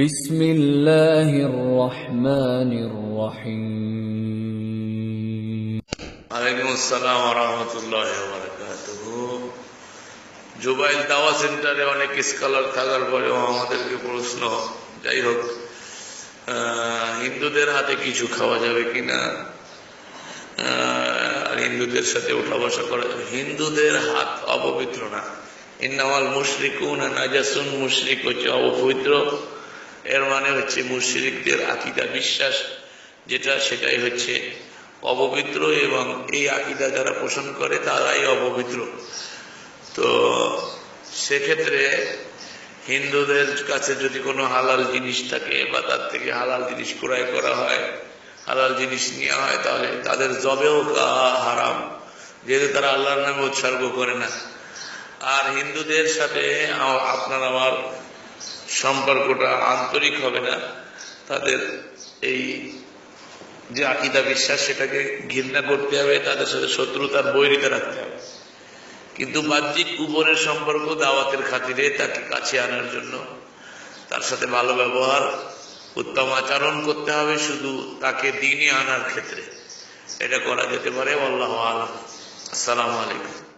বিসমিল্লাহির জুবাইল দাওয়া সেন্টারে অনেক স্কলার থাকার পরেও আমাদেরকে প্রশ্ন, যাই হোক হিন্দুদের হাতে কিছু খাওয়া যাবে কিনা আর হিন্দুদের সাথে উঠা বসা করা যাবে। হিন্দুদের হাত অপবিত্র না। ইন্নামাল মুশরিকুন নাজাসুন, মুশরিক হচ্ছে অপবিত্র। এর মানে হচ্ছে মুশরিকদের আকিদা বিশ্বাস, যেটা সেটাই হচ্ছে অপবিত্র এবং এই আকিদা যারা পোষণ করে তারাই অপবিত্র। তো সেক্ষেত্রে হিন্দুদের কাছে যদি কোনো হালাল জিনিস থাকে বা তার থেকে হালাল জিনিস ক্রয় করা হয়, হালাল জিনিস নেওয়া হয়, তাহলে তাদের জবেও হারাম, যেহেতু তারা আল্লাহর নামে উৎসর্গ করে না। আর হিন্দুদের সাথে আপনার আমার সম্পর্কটা আন্তরিক হবে না। তাদের এই যে আকিদা বিশ্বাস, সেটাকে ঘৃণা করতে হবে, তাদের সাথে শত্রুতার বৈরিতা রাখতে হবে। কিন্তু বাহ্যিক উপরের সম্পর্ক দাওয়াতের খাতিরে তাকে কাছে আনার জন্য তার সাথে ভালো ব্যবহার, উত্তম আচরণ করতে হবে শুধু তাকে দিনে আনার ক্ষেত্রে। এটা করা যেতে পারে আল্লাহ আলম। আসসালামু আলাইকুম।